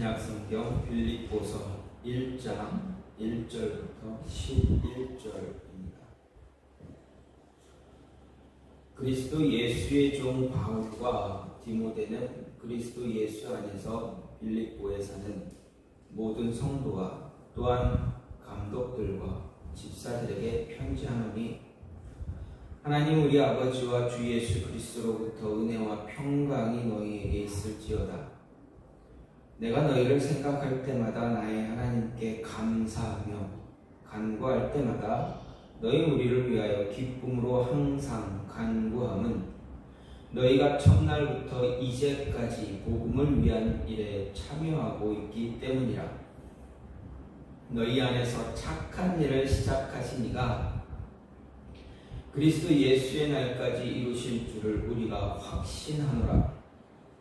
신약성경 빌립보서 1장 1절부터 11절입니다. 그리스도 예수의 종 바울과 디모데는 그리스도 예수 안에서 빌립보에 사는 모든 성도와 또한 감독들과 집사들에게 편지하노니 하나님 우리 아버지와 주 예수 그리스도로부터 은혜와 평강이 너희에게 있을지어다. 내가 너희를 생각할 때마다 나의 하나님께 감사하며 간구할 때마다 너희 우리를 위하여 기쁨으로 항상 간구함은 너희가 첫날부터 이제까지 복음을 위한 일에 참여하고 있기 때문이라. 너희 안에서 착한 일을 시작하시니가 그리스도 예수의 날까지 이루실 줄을 우리가 확신하노라.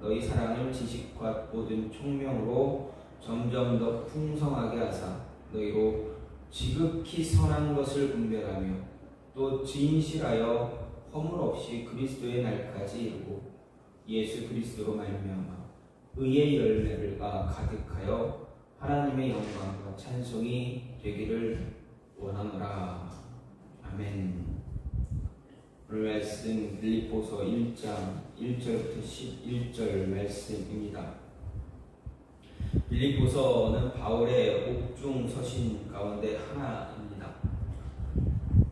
너희 사랑을 지식과 모든 총명으로 점점 더 풍성하게 하사 너희로 지극히 선한 것을 분별하며 또 진실하여 허물 없이 그리스도의 날까지 이루고 예수 그리스도로 말미암아 의의 열매가 가득하여 하나님의 영광과 찬송이 되기를 원하노라 아멘. 말씀 빌립보서 1장 1절부터 11절 말씀입니다. 빌립보서는 바울의 옥중 서신 가운데 하나입니다.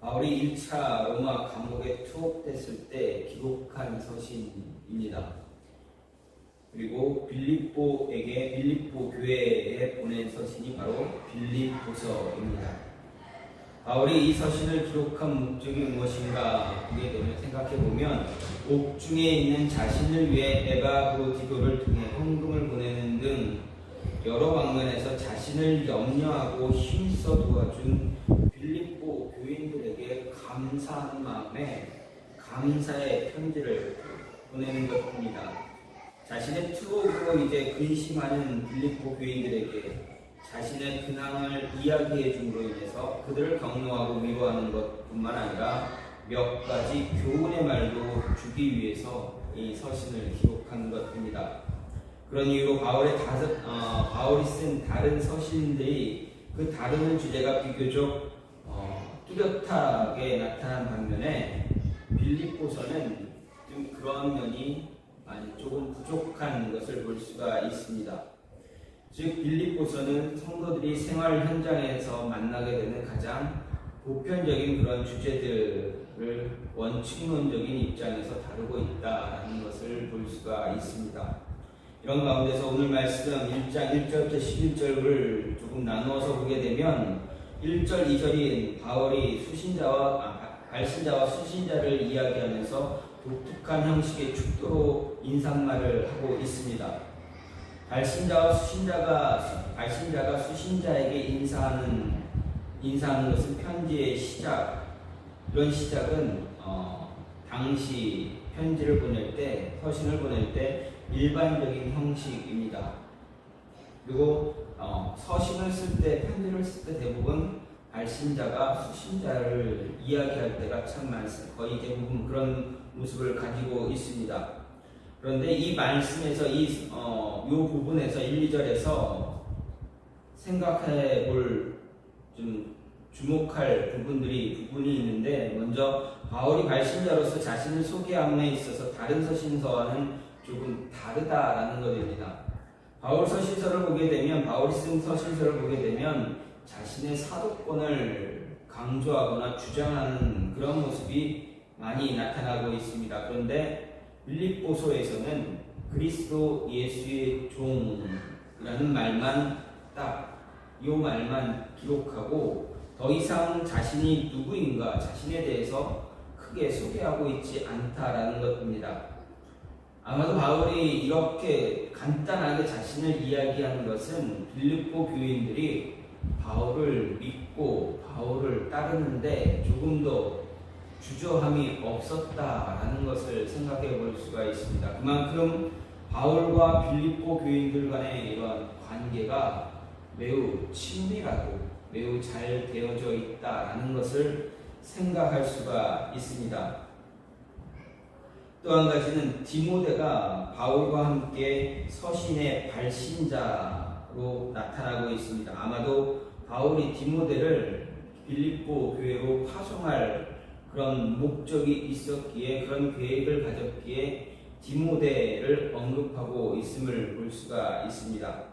바울이 1차 로마 감옥에 투옥됐을 때 기록한 서신입니다. 그리고 빌립보에게 빌립보 교회에 보낸 서신이 바로 빌립보서입니다. 바울이 이 서신을 기록한 목적이 무엇인가 보게 되면 생각해 보면 옥중에 있는 자신을 위해 에바브로디도를 통해 헌금을 보내는 등 여러 방면에서 자신을 염려하고 힘써 도와준 빌립보 교인들에게 감사하는 마음에 감사의 편지를 보내는 것입니다. 자신의 투옥으로 이제 근심하는 빌립보 교인들에게 자신의 근황을 이야기해 줌으로 인해서 그들을 격려하고 위로하는 것뿐만 아니라 몇 가지 교훈의 말도 주기 위해서 이 서신을 기록한 것입니다. 그런 이유로 바울의 다섯, 어, 바울이 쓴 다른 서신들이 그 다루는 주제가 비교적 어, 뚜렷하게 나타난 반면에 빌립보서는 좀 그런 면이 많이 조금 부족한 것을 볼 수가 있습니다. 즉 빌립보서는 성도들이 생활 현장에서 만나게 되는 가장 보편적인 그런 주제들을 원칙론적인 입장에서 다루고 있다는 것을 볼 수가 있습니다. 이런 가운데서 오늘 말씀 1장 1절부터 11절을 조금 나누어서 보게 되면 1절, 2절인 바울이 수신자와 아, 발신자와 수신자를 이야기하면서 독특한 형식의 축도로 인사말을 하고 있습니다. 발신자와 수신자가 발신자가 수신자에게 인사하는 인사하는 것은 편지의 시작. 이런 시작은 어, 당시 편지를 보낼 때 서신을 보낼 때 일반적인 형식입니다. 그리고 어, 서신을 쓸 때 편지를 쓸 때 대부분 발신자가 수신자를 이야기할 때가 참 많습니다. 거의 대부분 그런 모습을 가지고 있습니다. 그런데 이 말씀에서 이, 어, 요 부분에서 1, 2절에서 생각해 볼 좀 주목할 부분들이 부분이 있는데 먼저 바울이 발신자로서 자신을 소개함에 있어서 다른 서신서와는 조금 다르다라는 것입니다. 바울 서신서를 보게 되면 바울이 쓴 서신서를 보게 되면 자신의 사도권을 강조하거나 주장하는 그런 모습이 많이 나타나고 있습니다. 그런데 빌립보서에서는 그리스도 예수의 종이라는 말만 딱 이 말만 기록하고 더 이상 자신이 누구인가 자신에 대해서 크게 소개하고 있지 않다라는 것입니다. 아마도 바울이 이렇게 간단하게 자신을 이야기하는 것은 빌립보 교인들이 바울을 믿고 바울을 따르는데 조금 더 주저함이 없었다라는 것을 생각해 볼 수가 있습니다. 그만큼 바울과 빌립보 교인들 간의 이런 관계가 매우 친밀하고 매우 잘 되어져 있다라는 것을 생각할 수가 있습니다. 또 한 가지는 디모데가 바울과 함께 서신의 발신자로 나타나고 있습니다. 아마도 바울이 디모데를 빌립보 교회로 파송할 그런 목적이 있었기에 그런 계획을 가졌기에 디모데를 언급하고 있음을 볼 수가 있습니다.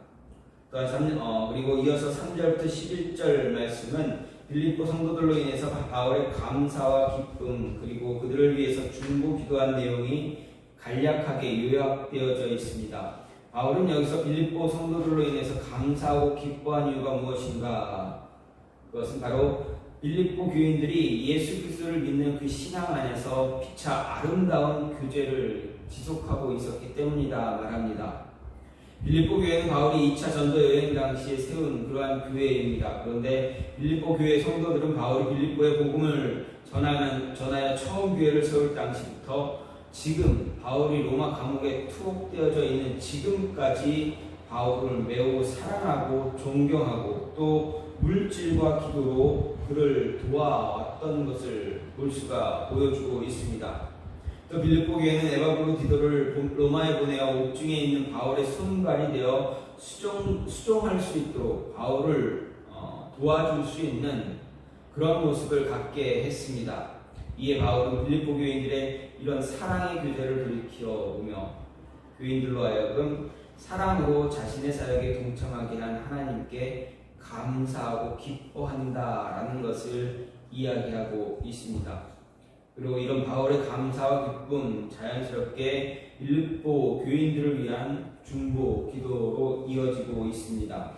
또한 3, 어, 그리고 이어서 3절부터 11절 말씀은 빌립보 성도들로 인해서 바울의 감사와 기쁨 그리고 그들을 위해서 중보 기도한 내용이 간략하게 요약되어져 있습니다. 바울은 여기서 빌립보 성도들로 인해서 감사하고 기뻐한 이유가 무엇인가? 그것은 바로 빌립보 교인들이 예수 그리스도를 믿는 그 신앙 안에서 피차 아름다운 교제를 지속하고 있었기 때문이다 말합니다. 빌립보 교회는 바울이 2차 전도 여행 당시에 세운 그러한 교회입니다. 그런데 빌립보 교회 성도들은 바울이 빌립보의 복음을 전하는, 전하여 처음 교회를 세울 당시부터 지금 바울이 로마 감옥에 투옥되어져 있는 지금까지 바울을 매우 사랑하고 존경하고 또 물질과 기도로 그를 도와왔던 것을 볼 수가 보여주고 있습니다. 또 빌립보 교회는 에바브로 디도를 로마에 보내어 옥중에 있는 바울의 손발이 되어 수종, 수종할 수 있도록 바울을 어, 도와줄 수 있는 그런 모습을 갖게 했습니다. 이에 바울은 빌립보 교인들의 이런 사랑의 교제를 돌이켜 보며 교인들로 하여금 사랑으로 자신의 사역에 동참하게 한 하나님께 감사하고 기뻐한다라는 것을 이야기하고 있습니다. 그리고 이런 바울의 감사와 기쁨 자연스럽게 빌립보 교인들을 위한 중보 기도로 이어지고 있습니다.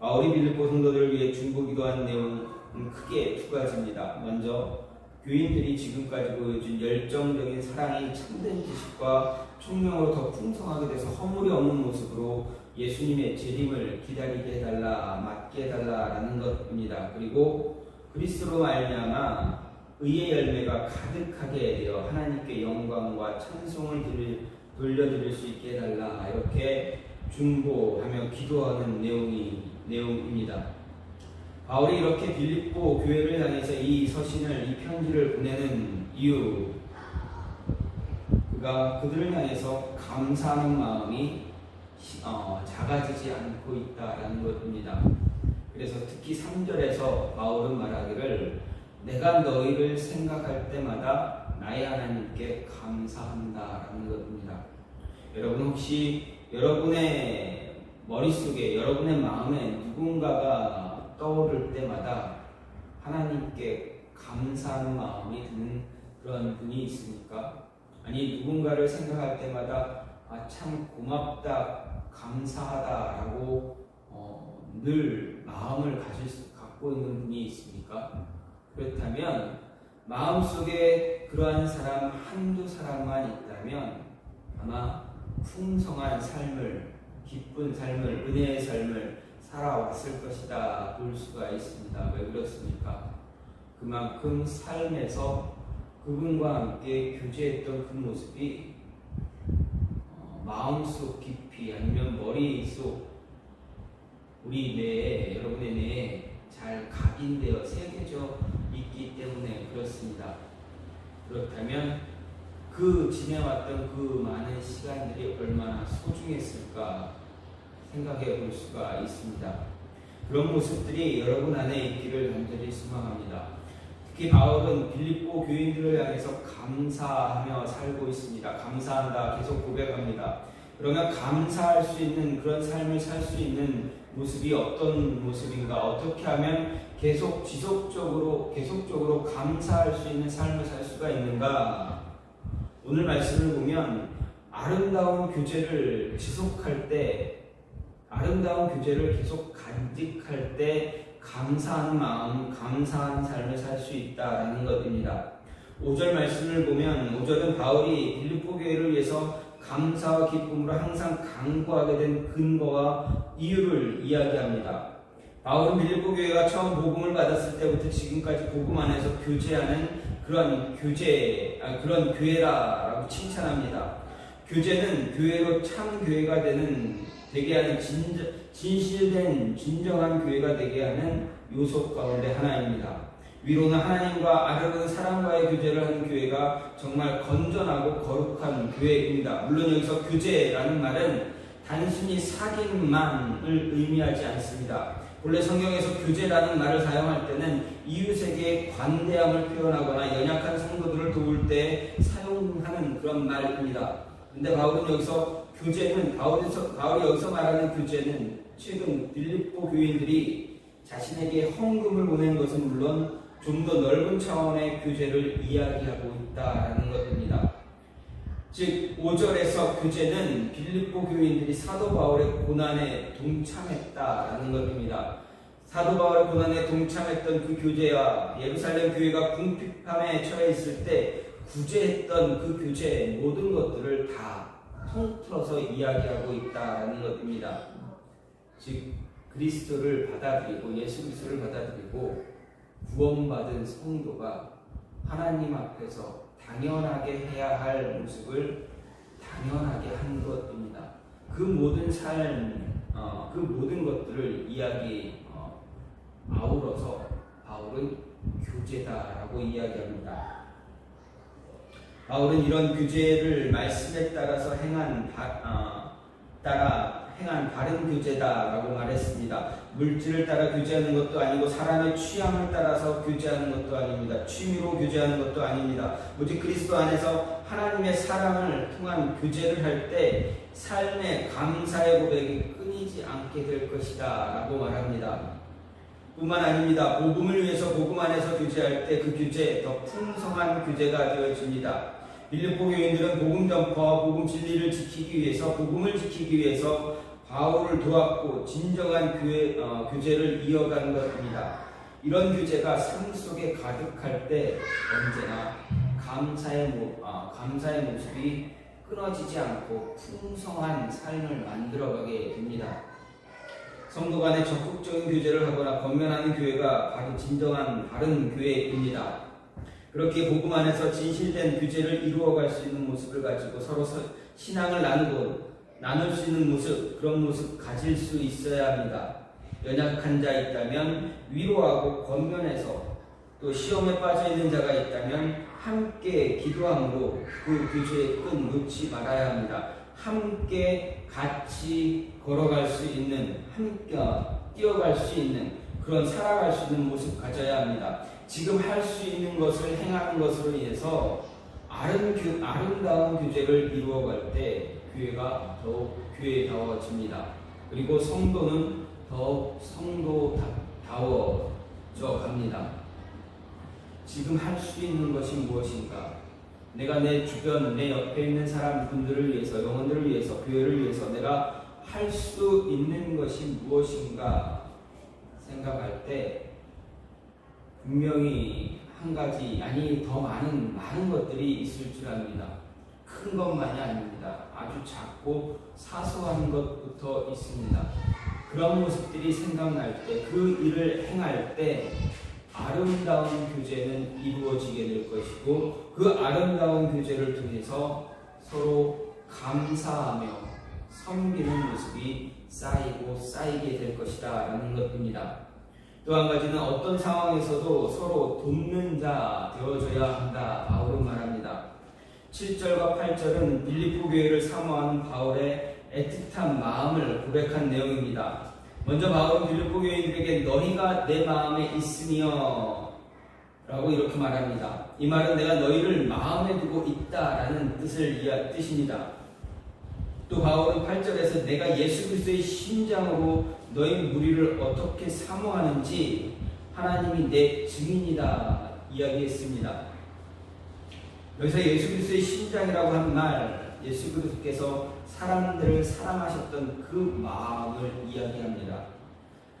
바울이 빌립보 성도들을 위해 중보 기도한 내용은 크게 두 가지입니다. 먼저 교인들이 지금까지 보여준 열정적인 사랑이 참된 지식과 총명으로 더 풍성하게 돼서 허물이 없는 모습으로 예수님의 재림을 기다리게 해달라, 맞게 해달라라는 것입니다. 그리고 그리스도로 말미암아 의의 열매가 가득하게 되어 하나님께 영광과 찬송을 드릴, 돌려드릴 수 있게 해달라 이렇게 중보하며 기도하는 내용이 내용입니다. 바울이 이렇게 빌립보 교회를 향해서 이 서신을 이 편지를 보내는 이유 그가 그들을 향해서 감사하는 마음이 어, 작아지지 않고 있다라는 것입니다. 그래서 특히 3절에서 바울은 말하기를 내가 너희를 생각할 때마다 나의 하나님께 감사한다라는 것입니다. 여러분 혹시 여러분의 머릿속에 여러분의 마음에 누군가가 떠오를 때마다 하나님께 감사하는 마음이 드는 그런 분이 있습니까? 아니 누군가를 생각할 때마다 아, 참 고맙다, 감사하다라고 어, 늘 마음을 가질 수, 갖고 있는 분이 있습니까? 그렇다면 마음속에 그러한 사람 한두 사람만 있다면 아마 풍성한 삶을 기쁜 삶을 은혜의 삶을 살아왔을 것이다 볼 수가 있습니다. 왜 그렇습니까? 그만큼 삶에서 그분과 함께 교제했던 그 모습이 어, 마음속 깊이 아니면 머릿속 우리 뇌에 여러분의 뇌에 잘 각인되어 새겨져 있기 때문에 그렇습니다. 그렇다면 그 지내왔던 그 많은 시간들이 얼마나 소중했을까 생각해 볼 수가 있습니다. 그런 모습들이 여러분 안에 있기를 간절히 소망합니다. 특히 바울은 빌립보 교인들을 향해서 감사하며 살고 있습니다. 감사한다 계속 고백합니다. 그러면 감사할 수 있는 그런 삶을 살 수 있는 모습이 어떤 모습인가? 어떻게 하면 계속 지속적으로 계속적으로 감사할 수 있는 삶을 살 수가 있는가? 오늘 말씀을 보면 아름다운 교제를 지속할 때 아름다운 교제를 계속 간직할 때 감사하는 마음, 감사한 삶을 살 수 있다라는 것입니다. 5절 말씀을 보면 5절은 바울이 빌립보 교회를 위해서 감사와 기쁨으로 항상 강구하게 된 근거와 이유를 이야기합니다. 바울은 빌립보 교회가 처음 복음을 받았을 때부터 지금까지 복음 안에서 교제하는 그런 교제, 아, 그런 교회라라고 칭찬합니다. 교제는 교회로 참 교회가 되는 되게 하는 진, 진실된 진정한 교회가 되게 하는 요소 가운데 하나입니다. 위로는 하나님과 아래로는 사람과의 교제를 하는 교회가 정말 건전하고 거룩한 교회입니다. 물론 여기서 교제라는 말은 단순히 사귐만을 의미하지 않습니다. 본래 성경에서 교제라는 말을 사용할 때는 이웃에게 관대함을 표현하거나 연약한 성도들을 도울 때 사용하는 그런 말입니다. 근데 바울은 여기서 교제는 바울에서 바울이 여기서 말하는 교제는 최근 빌립보 교인들이 자신에게 헌금을 보낸 것은 물론 좀 더 넓은 차원의 교제를 이야기하고 있다라는 것입니다. 즉 5절에서 교제는 빌립보 교인들이 사도 바울의 고난에 동참했다라는 것입니다. 사도 바울의 고난에 동참했던 그 교제와 예루살렘 교회가 궁핍함에 처해 있을 때 구제했던 그 교제의 모든 것들을 다 통틀어서 이야기하고 있다라는 것입니다. 즉 그리스도를 받아들이고 예수 그리스도를 받아들이고 구원받은 성도가 하나님 앞에서 당연하게 해야 할 모습을 당연하게 한 것입니다. 그 모든 삶, 어, 그 모든 것들을 이야기 어, 아우러서 바울은 교제다라고 이야기합니다. 바울은 이런 교제를 말씀에 따라서 행한 바, 어, 따라 행한 바른 교제다라고 말했습니다. 물질을 따라 교제하는 것도 아니고 사람의 취향을 따라서 교제하는 것도 아닙니다. 취미로 교제하는 것도 아닙니다. 오직 그리스도 안에서 하나님의 사랑을 통한 교제를 할 때 삶의 감사의 고백이 끊이지 않게 될 것이다라고 말합니다. 뿐만 아닙니다. 복음을 위해서 복음 안에서 교제할 때 그 교제 더 풍성한 교제가 되어집니다. 빌립보 교인들은 복음 전파와 복음 진리를 지키기 위해서 복음을 지키기 위해서 바울을 도왔고 진정한 교회, 어, 교제를 이어가는 것입니다. 이런 교제가 삶 속에 가득할 때 언제나 감사의, 모, 어, 감사의 모습이 끊어지지 않고 풍성한 삶을 만들어가게 됩니다. 성도 간에 적극적인 교제를 하거나 건면하는 교회가 바로 진정한 바른 교회입니다. 그렇게 복음 안에서 진실된 교제를 이루어갈 수 있는 모습을 가지고 서로 신앙을 나누고 나눌 수 있는 모습, 그런 모습 가질 수 있어야 합니다. 연약한 자 있다면 위로하고 권면해서 또 시험에 빠져 있는 자가 있다면 함께 기도함으로 그 교제의 끈 놓지 말아야 합니다. 함께 같이 걸어갈 수 있는, 함께 뛰어갈 수 있는 그런 살아갈 수 있는 모습 가져야 합니다. 지금 할 수 있는 것을 행하는 것으로 인해서 아름, 아름다운 교제를 이루어갈 때 교회가 더욱 교회다워집니다. 그리고 성도는 더욱 성도다워져 갑니다. 지금 할 수 있는 것이 무엇인가? 내가 내 주변, 내 옆에 있는 사람 분들을 위해서, 영혼들을 위해서, 교회를 위해서 내가 할 수 있는 것이 무엇인가 생각할 때 분명히 한 가지, 아니 더 많은 많은 것들이 있을 줄 압니다. 큰 것만이 아닙니다. 아주 작고 사소한 것부터 있습니다. 그런 모습들이 생각날 때, 그 일을 행할 때 아름다운 교제는 이루어지게 될 것이고 그 아름다운 교제를 통해서 서로 감사하며 섬기는 모습이 쌓이고 쌓이게 될 것이다 라는 것입니다. 또 한 가지는 어떤 상황에서도 서로 돕는 자 되어줘야 한다 바울은 말합니다. 7절과 8절은 빌립보 교회를 사모하는 바울의 애틋한 마음을 고백한 내용입니다. 먼저 바울은 빌립보 교인들에게 너희가 내 마음에 있으며 라고 이렇게 말합니다. 이 말은 내가 너희를 마음에 두고 있다라는 뜻을 뜻입니다. 또 바울은 8절에서 내가 예수 그리스도의 심장으로 너희 무리를 어떻게 사모하는지 하나님이 내 증인이다 이야기했습니다. 여기서 예수 그리스도의 심장이라고 한 말, 예수 그리스도께서 사람들을 사랑하셨던 그 마음을 이야기합니다.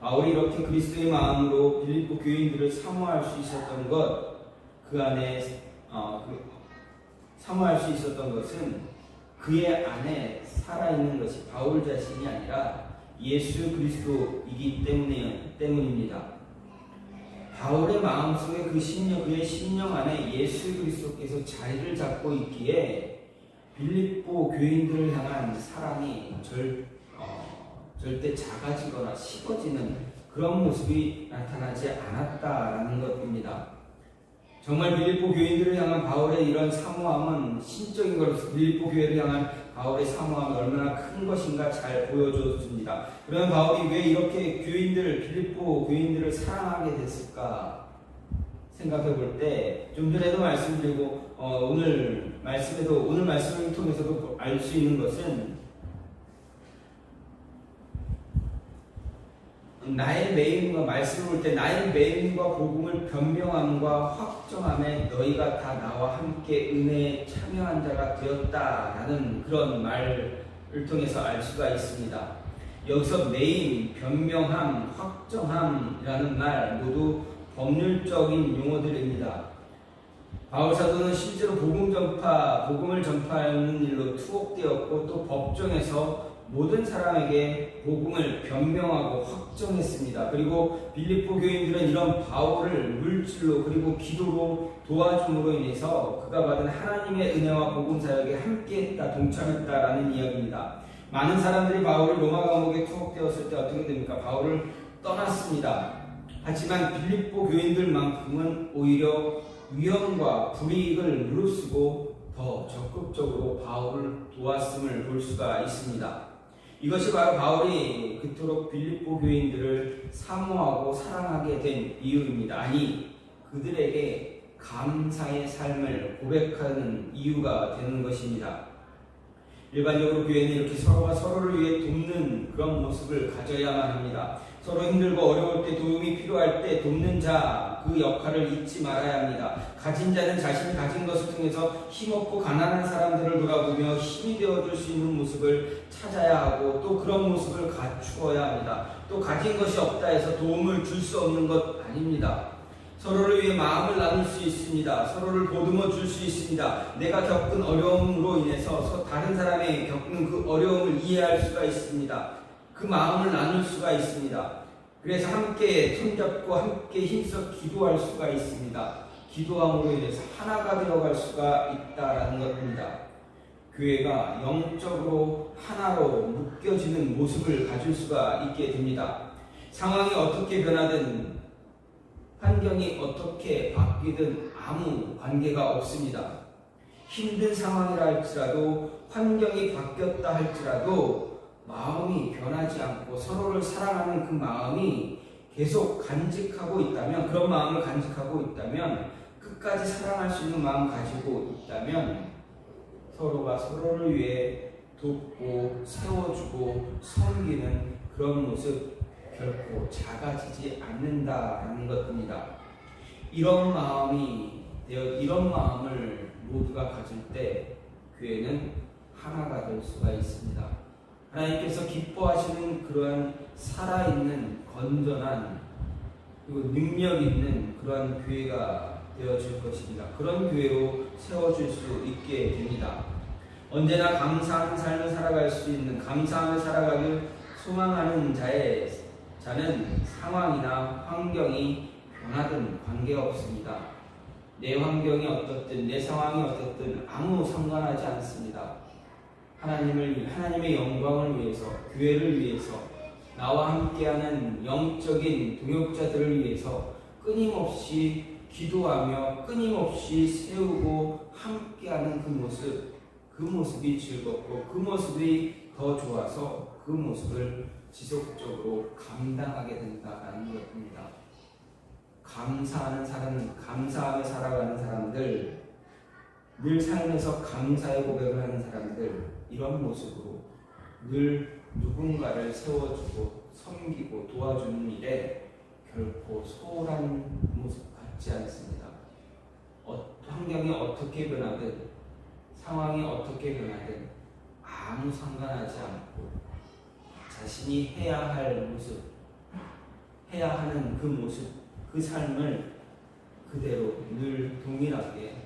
바울이 이렇게 그리스도의 마음으로 빌립보 교인들을 사모할 수 있었던 것, 그 안에 어, 그, 사모할 수 있었던 것은 그의 안에 살아있는 것이 바울 자신이 아니라 예수 그리스도이기 때문입니다. 바울의 마음속에 그 심령, 그의 심령 안에 예수 그리스도께서 자리를 잡고 있기에 빌립보 교인들을 향한 사랑이 절, 어, 절대 작아지거나 식어지는 그런 모습이 나타나지 않았다라는 것입니다. 정말 빌립보 교인들을 향한 바울의 이런 사모함은 신적인 것으로 빌립보 교회를 향한 바울의 사모함이 얼마나 큰 것인가 잘 보여줬습니다. 그러면 바울이 왜 이렇게 교인들, 빌립보 교인들을 사랑하게 됐을까 생각해 볼 때, 좀 전에도 말씀드리고, 어, 오늘 말씀에도, 오늘 말씀을 통해서도 알 수 있는 것은 나의 매임과 말씀을 볼때 나의 매임과 복음을 변명함과 확정함에 너희가 다 나와 함께 은혜에 참여한 자가 되었다라는 그런 말을 통해서 알 수가 있습니다. 여기서 매임, 변명함, 확정함이라는 말 모두 법률적인 용어들입니다. 바울 사도는 실제로 복음 전파, 복음을 전파하는 일로 투옥되었고 또 법정에서 모든 사람에게 복음을 변명하고 확정했습니다. 그리고 빌립보 교인들은 이런 바울을 물질로 그리고 기도로 도와줌으로 인해서 그가 받은 하나님의 은혜와 복음 사역에 함께했다, 동참했다라는 이야기입니다. 많은 사람들이 바울을 로마 감옥에 투옥되었을 때 어떻게 됩니까? 바울을 떠났습니다. 하지만 빌립보 교인들만큼은 오히려 위험과 불이익을 무릅쓰고 더 적극적으로 바울을 도왔음을 볼 수가 있습니다. 이것이 바로 바울이 그토록 빌립보 교인들을 사모하고 사랑하게 된 이유입니다. 아니, 그들에게 감사의 삶을 고백하는 이유가 되는 것입니다. 일반적으로 교회는 이렇게 서로가 서로를 위해 돕는 그런 모습을 가져야만 합니다. 서로 힘들고 어려울 때 도움이 필요할 때 돕는 자 그 역할을 잊지 말아야 합니다. 가진 자는 자신이 가진 것을 통해서 힘없고 가난한 사람들을 돌아보며 힘이 되어줄 수 있는 모습을 찾아야 하고 또 그런 모습을 갖추어야 합니다. 또 가진 것이 없다 해서 도움을 줄 수 없는 것 아닙니다. 서로를 위해 마음을 나눌 수 있습니다. 서로를 보듬어 줄 수 있습니다. 내가 겪은 어려움으로 인해서 다른 사람이 겪는 그 어려움을 이해할 수가 있습니다. 그 마음을 나눌 수가 있습니다. 그래서 함께 손잡고 함께 힘써 기도할 수가 있습니다. 기도함으로 인해서 하나가 되어갈 수가 있다라는 것입니다. 교회가 영적으로 하나로 묶여지는 모습을 가질 수가 있게 됩니다. 상황이 어떻게 변하든 환경이 어떻게 바뀌든 아무 관계가 없습니다. 힘든 상황이라 할지라도 환경이 바뀌었다 할지라도 마음이 변하지 않고 서로를 사랑하는 그 마음이 계속 간직하고 있다면 그런 마음을 간직하고 있다면 끝까지 사랑할 수 있는 마음 가지고 있다면 서로가 서로를 위해 돕고 세워주고 섬기는 그런 모습 결코 작아지지 않는다라는 것입니다. 이런 마음이 이런 마음을 모두가 가질 때 교회는 하나가 될 수가 있습니다. 하나님께서 기뻐하시는 그러한 살아있는 건전한 그리고 능력 있는 그러한 교회가 되어질 것입니다. 그런 교회로 세워질 수 있게 됩니다. 언제나 감사하는 삶을 살아갈 수 있는 감사함을 살아가길 소망하는 자의 자는 상황이나 환경이 변하든 관계없습니다. 내 환경이 어떻든 내 상황이 어떻든 아무 상관하지 않습니다. 하나님을 하나님의 영광을 위해서 교회를 위해서 나와 함께하는 영적인 동역자들을 위해서 끊임없이 기도하며 끊임없이 세우고 함께하는 그 모습 그 모습이 즐겁고 그 모습이 더 좋아서 그 모습을 지속적으로 감당하게 된다는 것입니다. 감사하는 사람, 감사하며 살아가는 사람들, 늘 삶에서 감사의 고백을 하는 사람들, 이런 모습으로 늘 누군가를 세워주고 섬기고 도와주는 일에 결코 소홀한 모습 같지 않습니다. 어, 환경이 어떻게 변하든 상황이 어떻게 변하든 아무 상관하지 않고 자신이 해야 할 모습, 해야 하는 그 모습, 그 삶을 그대로 늘 동일하게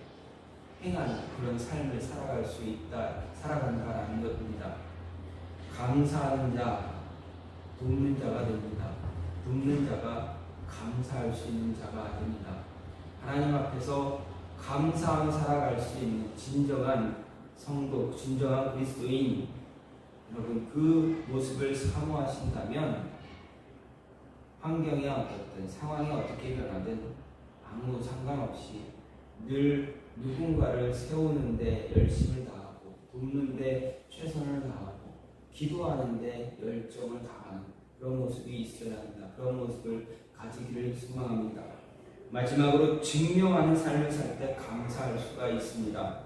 행한 그런 삶을 살아갈 수 있다, 살아간다라는 것입니다. 감사하는 자, 돕는 자가 됩니다. 돕는 자가 감사할 수 있는 자가 됩니다. 하나님 앞에서 감사하며 살아갈 수 있는 진정한 성도, 진정한 그리스도인 여러분 그 모습을 사모하신다면 환경이 어떻든 상황이 어떻게 변하든 아무 상관없이 늘 누군가를 세우는데 열심을 다하고 돕는데 최선을 다하고 기도하는데 열정을 다하는 그런 모습이 있어야 합니다. 그런 모습을 가지기를 소망합니다. 마지막으로 증명하는 삶을 살 때 감사할 수가 있습니다.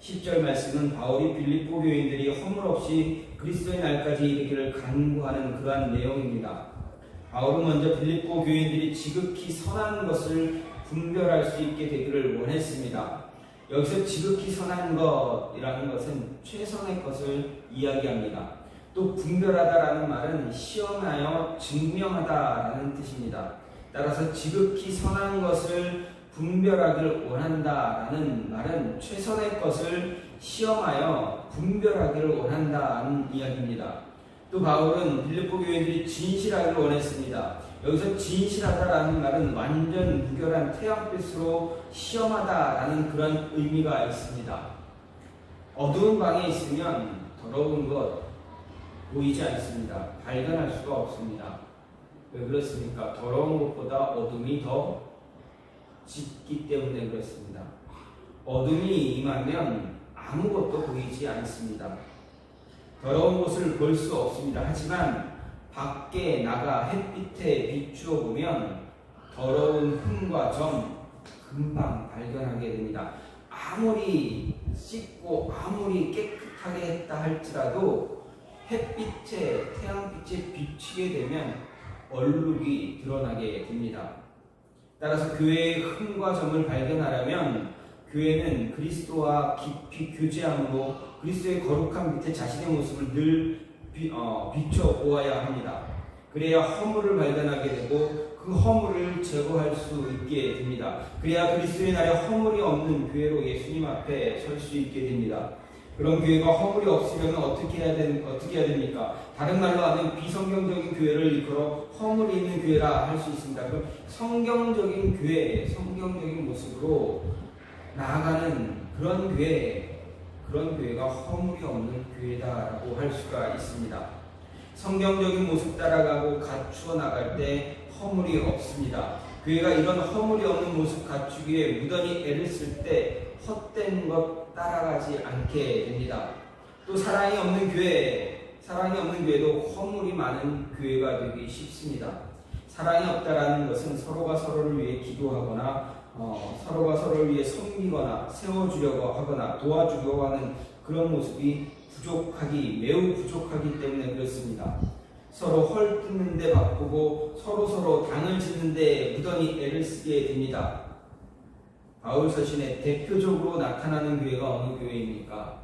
10절 말씀은 바울이 빌립보 교인들이 허물 없이 그리스도의 날까지 이르기를 간구하는 그러한 내용입니다. 바울은 먼저 빌립보 교인들이 지극히 선한 것을 분별할 수 있게 되기를 원했습니다. 여기서 지극히 선한 것이라는 것은 최선의 것을 이야기합니다. 또 분별하다라는 말은 시험하여 증명하다라는 뜻입니다. 따라서 지극히 선한 것을 분별하기를 원한다라는 말은 최선의 것을 시험하여 분별하기를 원한다는 이야기입니다. 또 바울은 빌립보 교인들이 진실하기를 원했습니다. 여기서 진실하다라는 말은 완전 무결한 태양빛으로 시험하다라는 그런 의미가 있습니다. 어두운 방에 있으면 더러운 것 보이지 않습니다. 발견할 수가 없습니다. 왜 그렇습니까? 더러운 것보다 어둠이 더 짙기 때문에 그렇습니다. 어둠이 임하면 아무것도 보이지 않습니다. 더러운 곳을 볼 수 없습니다. 하지만 밖에 나가 햇빛에 비추어 보면 더러운 흠과 점 금방 발견하게 됩니다. 아무리 씻고 아무리 깨끗하게 했다 할지라도 햇빛에 태양빛에 비치게 되면 얼룩이 드러나게 됩니다. 따라서 교회의 흠과 점을 발견하려면 교회는 그리스도와 깊이 교제함으로 그리스도의 거룩한 밑에 자신의 모습을 늘 비, 어, 비춰 보아야 합니다. 그래야 허물을 발견하게 되고 그 허물을 제거할 수 있게 됩니다. 그래야 그리스도의 날에 허물이 없는 교회로 예수님 앞에 설 수 있게 됩니다. 그런 교회가 허물이 없으려면 어떻게 해야 되, 어떻게 해야 됩니까? 다른 말로 하면 비성경적인 교회를 이끌어 허물이 있는 교회라 할 수 있습니다. 그 성경적인 교회, 성경적인 모습으로 나아가는 그런 교회, 그런 교회가 허물이 없는 교회다라고 할 수가 있습니다. 성경적인 모습 따라가고 갖추어 나갈 때 허물이 없습니다. 교회가 이런 허물이 없는 모습 갖추기에 무던히 애를 쓸 때 헛된 것 따라가지 않게 됩니다. 또 사랑이 없는 교회, 사랑이 없는 교회도 허물이 많은 교회가 되기 쉽습니다. 사랑이 없다라는 것은 서로가 서로를 위해 기도하거나 어, 서로가 서로를 위해 섬기거나 세워주려고 하거나 도와주려고 하는 그런 모습이 부족하기 매우 부족하기 때문에 그렇습니다. 서로 헐 뜯는데 바쁘고 서로 서로 당을 짓는데 무던히 애를 쓰게 됩니다. 바울 서신에 대표적으로 나타나는 교회가 어느 교회입니까?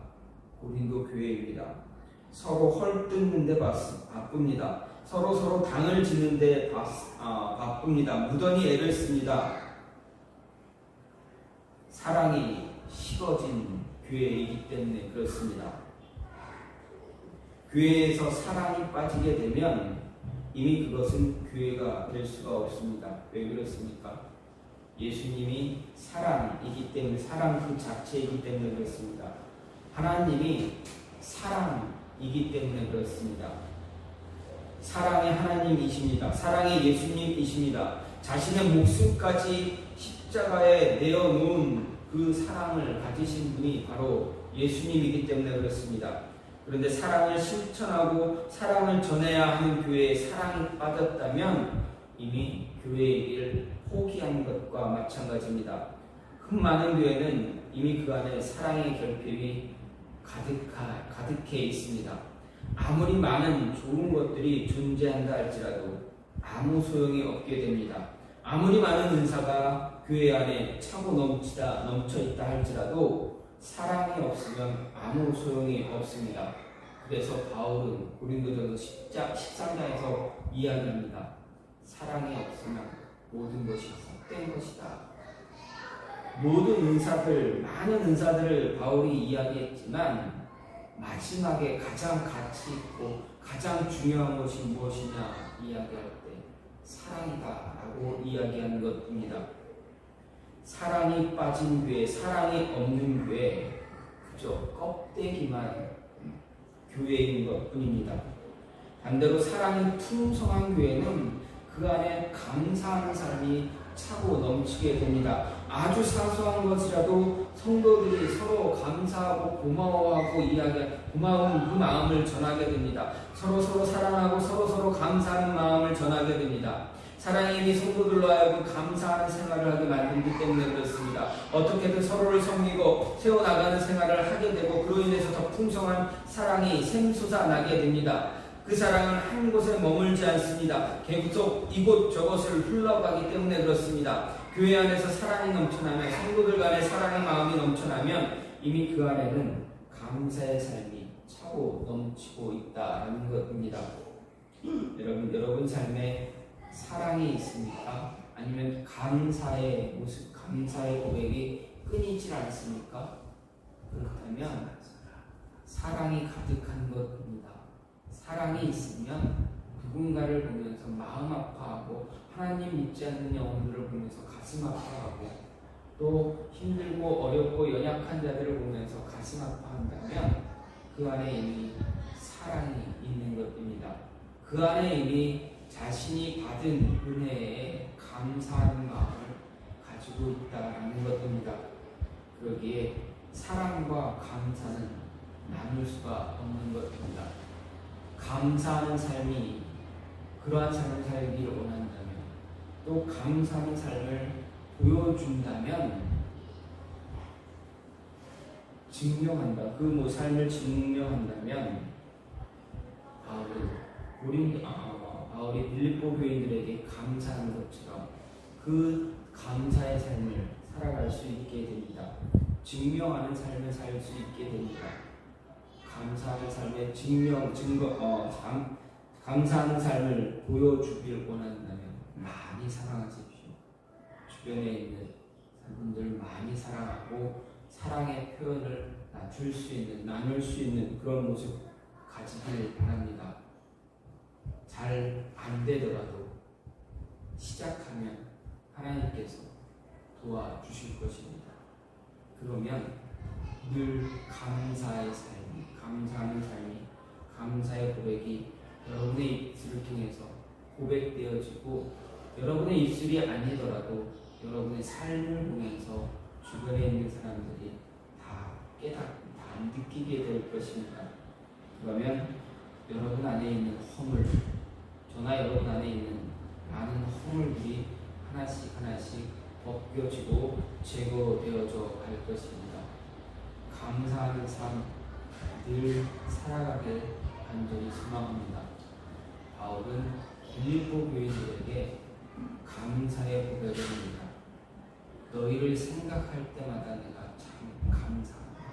고린도 교회입니다. 서로 헐 뜯는데 바쁩니다. 서로 서로 당을 짓는데 아, 바쁩니다. 무던히 애를 씁니다. 사랑이 식어진 교회이기 때문에 그렇습니다. 교회에서 사랑이 빠지게 되면 이미 그것은 교회가 될 수가 없습니다. 왜 그렇습니까? 예수님이 사랑이기 때문에 사랑 그 자체이기 때문에 그렇습니다. 하나님이 사랑이기 때문에 그렇습니다. 사랑의 하나님이십니다. 사랑의 예수님이십니다. 자신의 목숨까지 십자가에 내어놓은 그 사랑을 가지신 분이 바로 예수님이기 때문에 그렇습니다. 그런데 사랑을 실천하고 사랑을 전해야 하는 교회에 사랑이 빠졌다면 이미 교회의 일을 포기한 것과 마찬가지입니다. 큰 많은 교회는 이미 그 안에 사랑의 결핍이 가득하, 가득해 있습니다. 아무리 많은 좋은 것들이 존재한다 할지라도 아무 소용이 없게 됩니다. 아무리 많은 은사가 교회 안에 차고 넘치다 넘쳐 있다 할지라도 사랑이 없으면 아무 소용이 없습니다. 그래서 바울은 고린도전서 10장 13장에서 이야기합니다. 사랑이 없으면 모든 것이 헛된 것이다. 모든 은사들, 많은 은사들을 바울이 이야기했지만 마지막에 가장 가치 있고 가장 중요한 것이 무엇이냐 이야기할 때 사랑이다라고 이야기하는 것입니다. 사랑이 빠진 교회, 사랑이 없는 교회, 그저 껍데기만 교회인 것 뿐입니다. 반대로 사랑이 풍성한 교회는 그 안에 감사하는 사람이 차고 넘치게 됩니다. 아주 사소한 것이라도 성도들이 서로 감사하고 고마워하고 이야기, 고마운 그 마음을 전하게 됩니다. 서로 서로 사랑하고 서로 감사하는 마음을 전하게 됩니다. 사랑이 이미 성도들로 하여금 감사하는 생활을 하게 만들기 때문에 그렇습니다. 어떻게든 서로를 섬기고 세워나가는 생활을 하게 되고 그로 인해서 더 풍성한 사랑이 샘솟아 나게 됩니다. 그 사랑은 한 곳에 머물지 않습니다. 계속 이곳 저곳을 흘러가기 때문에 그렇습니다. 교회 안에서 사랑이 넘쳐나면 성도들 간의 사랑의 마음이 넘쳐나면 이미 그 안에는 감사의 삶이 차고 넘치고 있다라는 것입니다. 여러분 여러분 삶에 사랑이 있습니까? 아니면 감사의 모습, 감사의 고백이 끊이질 않습니까? 그렇다면 사랑이 가득한 것입니다. 사랑이 있으면 누군가를 보면서 마음 아파하고 하나님 믿지 않는 영혼들을 보면서 가슴 아파하고 또 힘들고 어렵고 연약한 자들을 보면서 가슴 아파한다면 그 안에 이미 사랑이 있는 것입니다. 그 안에 이미 자신이 받은 은혜에 감사하는 마음을 가지고 있다라는 것입니다. 그러기에 사랑과 감사는 나눌 수가 없는 것입니다. 감사하는 삶이 그러한 삶을 살기를 원한다면 또 감사하는 삶을 보여준다면 증명한다. 그 뭐 삶을 증명한다면 바울은 우리 아, 바울이 빌립보 교인들에게 감사한 것처럼 그 감사의 삶을 살아갈 수 있게 됩니다. 증명하는 삶을 살 수 있게 됩니다. 감사하는 삶의 증명, 증거, 어, 감, 감사하는 삶을 보여주길 원한다면 많이 사랑하십시오. 주변에 있는 분들 많이 사랑하고 사랑의 표현을 줄수 있는, 나눌 수 있는 그런 모습 가지길 바랍니다. 잘 안 되더라도 시작하면 하나님께서 도와주실 것입니다. 그러면 늘 감사의 삶, 감사하는 삶이, 감사의 고백이 여러분의 입술을 통해서 고백되어지고 여러분의 입술이 아니더라도 여러분의 삶을 보면서 주변에 있는 사람들이 다 깨닫고 다 느끼게 될 것입니다. 그러면 여러분 안에 있는 허물, 저나 여러분 안에 있는 많은 허물들이 하나씩 하나씩 벗겨지고 제거되어져 갈 것입니다. 감사하는 삶늘 살아가길 간절히 소망합니다. 바울은 빌립보 교인들에게 감사의 고백을 합니다. 너희를 생각할 때마다 내가 참 감사하다.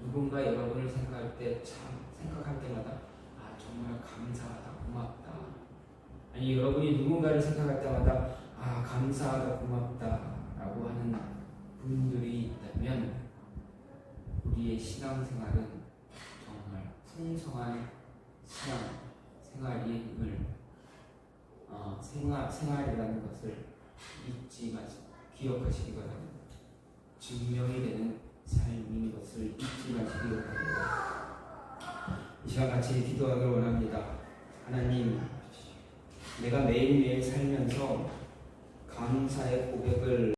누군가 여러분을 생각할 때 참 생각할 때마다 아 정말 감사하다 고맙다. 아니 여러분이 누군가를 생각할 때마다 아 감사하다 고맙다라고 하는 분들이 있다면 우리의 신앙생활은 정말 풍성한 신앙 생활임을 어, 생활 생활이라는 것을 잊지 마시 기억하시기 바랍니다. 증명이 되는 삶인 것을 잊지 마시기 바랍니다. 이 시간 같이 기도하길 원합니다. 하나님, 내가 매일매일 살면서 감사의 고백을